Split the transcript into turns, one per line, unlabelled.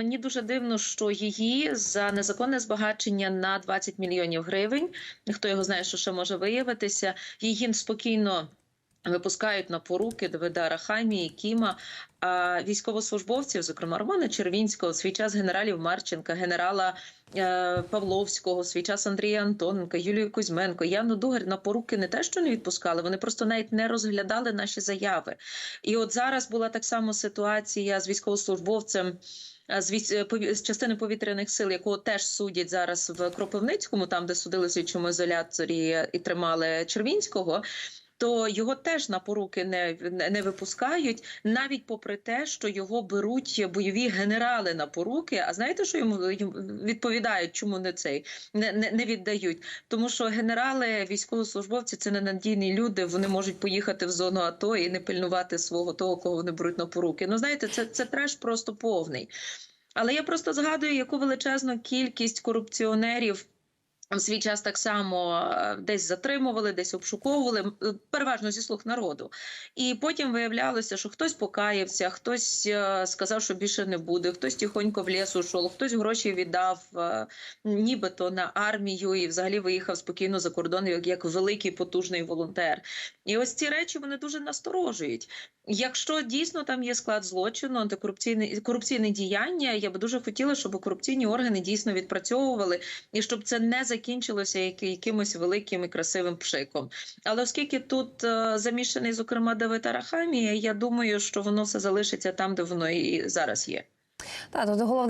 Мені дуже дивно, що її за незаконне збагачення на 20 мільйонів гривень. Хто його знає, що ще може виявитися, її спокійно. Випускають на поруки Давида Рахамії, Кіма, а військовослужбовців, зокрема Романа Червінського, свій час генералів Марченка, генерала е, Павловського, свій час Андрія Антоненка, Юлію Кузьменко, Яну Дугар на поруки не те, що не відпускали, вони просто навіть не розглядали наші заяви. І от зараз була так само ситуація з військовослужбовцем. З пові- з частини повітряних сил, якого теж судять зараз в Кропивницькому, там де судили слідчому ізоляторі і тримали Червінського. То його теж на поруки не, не, випускають, навіть попри те, що його беруть бойові генерали на поруки. А знаєте, що йому відповідають, чому не цей не, не, не віддають? Тому що генерали, військовослужбовці це ненадійні люди. Вони можуть поїхати в зону АТО і не пильнувати свого того, кого вони беруть на поруки. Ну знаєте, це, це треш просто повний. Але я просто згадую, яку величезну кількість корупціонерів. В свій час так само е, десь затримували, десь обшуковували, е, переважно зі слуг народу. І потім виявлялося, що хтось покаявся, хтось е, сказав, що більше не буде, хтось тихонько в ліс ушов, хтось гроші віддав нібито на армію і взагалі виїхав спокійно за кордон як, великий потужний волонтер. І ось ці речі вони дуже насторожують. Якщо дійсно там є склад злочину, антикорупційне корупційне діяння, я би дуже хотіла, щоб корупційні органи дійсно відпрацьовували і щоб це не закінчилося якимось великим і красивим пшиком. Але оскільки тут е, замішаний, зокрема, Давид Арахамія, я думаю, що воно все залишиться там, де воно і зараз є.
Та тут головне